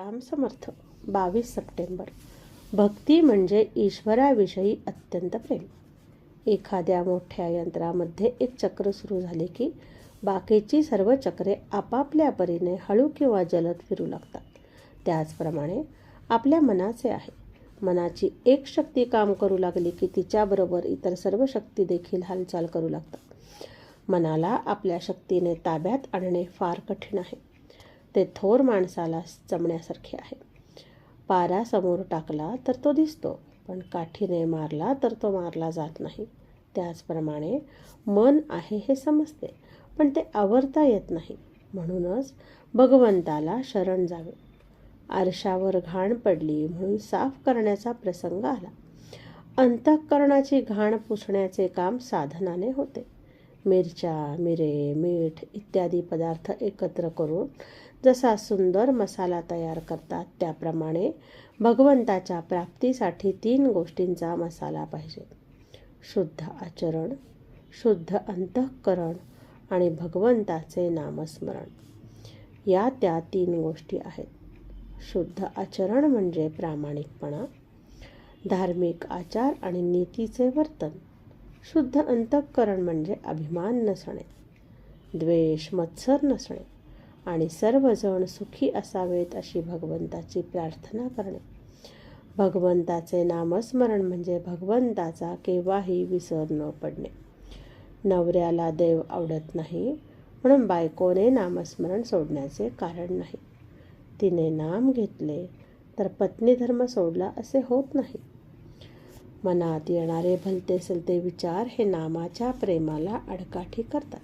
राम समर्थ बावीस सप्टेंबर. भक्ती म्हणजे ईश्वराविषयी अत्यंत प्रेम. एखाद्या मोठ्या यंत्रामध्ये एक चक्र सुरू झाले की बाकीची सर्व चक्रे आपापल्या परीने हळू किंवा जलद फिरू लागतात. त्याचप्रमाणे आपल्या मनाचे आहे. मनाची एक शक्ती काम करू लागली की तिच्याबरोबर इतर सर्व शक्ती देखील हालचाल करू लागतात. मनाला आपल्या शक्तीने ताब्यात आणणे फार कठीण आहे. ते थोर माणसाला चमण्यासारखे आहे. पारा समोर टाकला तर तो दिसतो पण काठीने मारला तर तो मारला जात नाही. त्याचप्रमाणे मन आहे हे समजते पण ते आवरता येत नाही. म्हणूनच भगवंताला शरण जावे. आरशावर घाण पडली म्हणून साफ करण्याचा प्रसंग आला. अंतःकरणाची घाण पुसण्याचे काम साधनाने होते. मिरच्या मिरे मीठ इत्यादी पदार्थ एकत्र करून जसा सुंदर मसाला तयार करतात त्याप्रमाणे भगवंताच्या प्राप्तीसाठी तीन गोष्टींचा मसाला पाहिजे. शुद्ध आचरण शुद्ध अंतःकरण आणि भगवंताचे नामस्मरण. या त्या तीन गोष्टी आहेत. शुद्ध आचरण म्हणजे प्रामाणिकपणा धार्मिक आचार आणि नीतीचे वर्तन. शुद्ध अंतःकरण म्हणजे अभिमान नसणे द्वेष मत्सर नसणे. आणि सर्वजण सुखी असावेत अशी भगवंताची प्रार्थना करणे. भगवंताचे नामस्मरण म्हणजे भगवंताचा केव्हाही विसर न पडणे. नवऱ्याला देव आवडत नाही म्हणून बायकोने नामस्मरण सोडण्याचे कारण नाही. तिने नाम घेतले तर पत्नी धर्म सोडला असे होत नाही. मनात येणारे भलते सलते विचार हे नामाच्या प्रेमाला अडकाठी करतात.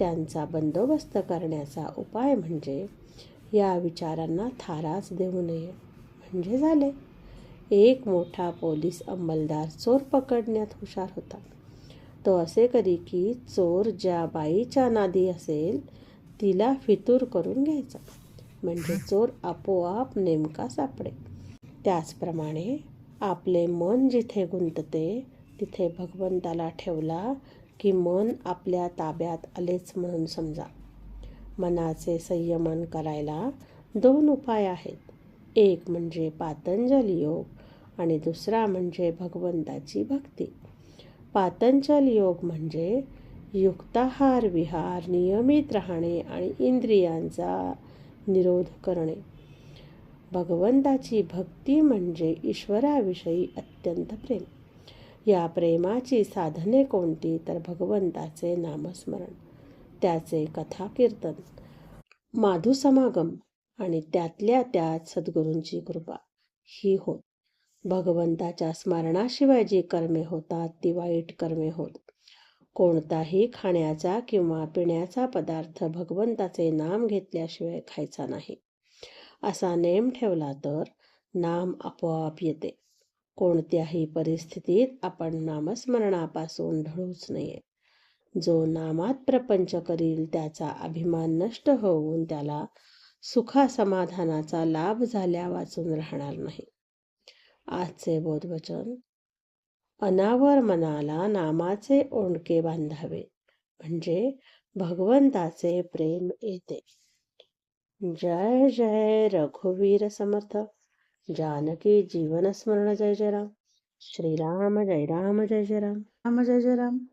त्यांचा बंदोबस्त करण्याचा उपाय म्हणजे या विचारांना थारास देऊ नये. म्हणजे झाले. एक मोठा पोलीस अंमलदार चोर पकडण्यात हुशार होता. तो असे करी की चोर ज्या बाईच्या नादी असेल तिला फितूर करून घ्यायचा. म्हणजे चोर आपोआप नेमका सापडे त्याचप्रमाणे आपले मन जिथे गुंतते तिथे भगवंताला ठेवला की मन आपल्या ताब्यात आलेच म्हणून समजा. मनाचे संयमन करायला दोन उपाय आहेत. एक म्हणजे पातंजल योग आणि दुसरा म्हणजे भगवंताची भक्ती. पातंजल योग म्हणजे युक्ताहार विहार नियमित राहणे आणि इंद्रियांचा निरोध करणे. भगवंताची भक्ती म्हणजे ईश्वराविषयी अत्यंत प्रेम. या प्रेमाची साधने कोणती? तर भगवंताचे नामस्मरण त्याचे कथा कीर्तन माधुसमागम आणि त्यातल्या त्यात सद्गुरूंची कृपा. ही होत. भगवंताच्या स्मरणाशिवाय जी कर्मे होतात ती वाईट कर्मे होत. कोणताही खाण्याचा किंवा पिण्याचा पदार्थ भगवंताचे नाम घेतल्याशिवाय खायचा नाही. असा नेम ठेवला तर नाम आपोआप येते. कोणत्याही परिस्थितीत आपण नामस्मरणापासून ढळूच नये. जो नामात प्रपंच करील त्याचा अभिमान नष्ट होऊन त्याला सुखा समाधानाचा लाभ झाल्या वाचून राहणार नाही. आजचे बोधवचन अनावर मनाला नामाचे ओंडके बांधावे म्हणजे भगवंताचे प्रेम येते. जय जय रघुवीर समर्थ. जानकी जीवन स्मरण जय जय राम। श्रीराम जय राम जय जय राम। राम जय जय राम।